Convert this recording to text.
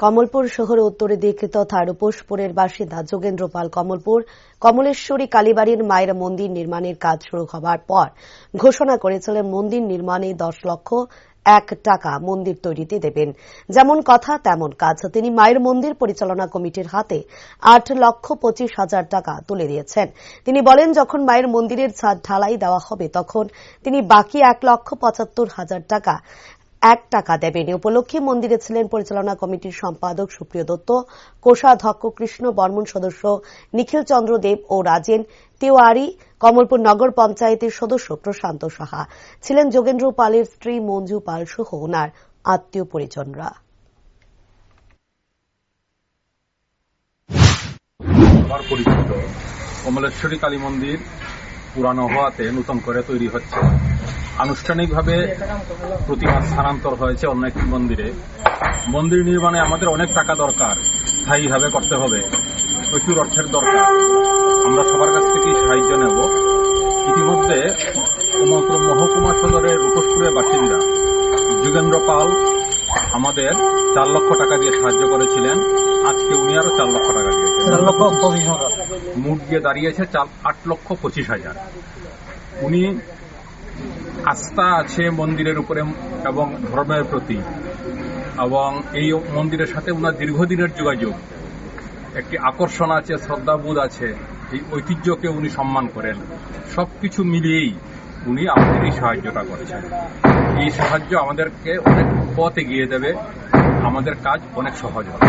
কমলপুর শহর উত্তরে দিক তথা রূপোশপুরের বাসিন্দা যোগেন্দ্র পাল কমলপুর, কমলেশ্বরী কালীবাড়ির মায়ের মন্দির নির্মাণের কাজ শুরু হবার পর ঘোষণা করেছিলেন মন্দির নির্মাণে দশ লক্ষ এক টাকা মন্দির তৈরিতে দেবেন। যেমন কথা, তেমন কাজ। তিনি মায়ের মন্দির পরিচালনা কমিটির হাতে আট লক্ষ পঁচিশ হাজার টাকা তুলে দিয়েছেন। তিনি বলেন, যখন মায়ের মন্দিরের ছাদ ঢালাই দেওয়া হবে, তখন তিনি বাকি এক লক্ষ পঁচাত্তর হাজার টাকা এক টাকা দেবেন। উপলক্ষে মন্দিরে ছিলেন পরিচালনা কমিটির সম্পাদক সুপ্রিয় দত্ত, কোষাধ্যক্ষ কৃষ্ণ বর্মন সদস্য, নিখিল চন্দ্র দেব ও রাজেন তিওয়ারি, কমলপুর নগর পঞ্চায়েতের সদস্য প্রশান্ত সাহা। ছিলেন যোগেন্দ্র পালের স্ত্রী মঞ্জু পাল সহ ওনার আত্মীয় পরিজনরা। কমলেশ্বরী কালী মন্দির পুরানো হওয়াতে নতুন করে তৈরি হচ্ছে। আনুষ্ঠানিকভাবে প্রতিমা স্থানান্তর হয়েছে অন্য একটি মন্দিরে। মন্দির নির্মাণে আমাদের অনেক টাকা দরকার। স্থায়ীভাবে করতে হবে। প্রচুর অর্থের দরকার। আমরা সবার কাছ থেকেই সাহায্য নেব। ইতিমধ্যে কমলপুর মহকুমা সদরের রূপসপুরের বাসিন্দা যুগেন্দ্র পাল আমাদের চার লক্ষ টাকা দিয়ে সাহায্য করেছিলেন। আজকে উনি আরও চার লক্ষ টাকা দিয়েছেন। চার লক্ষ মুঠ দিয়ে দাঁড়িয়েছে চার আট লক্ষ পঁচিশ হাজার। উনি আস্থা আছে মন্দিরের উপরে এবং ধর্মের প্রতি এবং এই মন্দিরের সাথে ওনার দীর্ঘদিনের যোগাযোগ। একটি আকর্ষণ আছে, শ্রদ্ধাবোধ আছে, এই ঐতিহ্যকে উনি সম্মান করেন। সব কিছু মিলিয়েই উনি আমাদের এই সাহায্যটা করেছেন। এই সাহায্য আমাদেরকে অনেক পথ এগিয়ে দেবে। আমাদের কাজ অনেক সহজ হবে।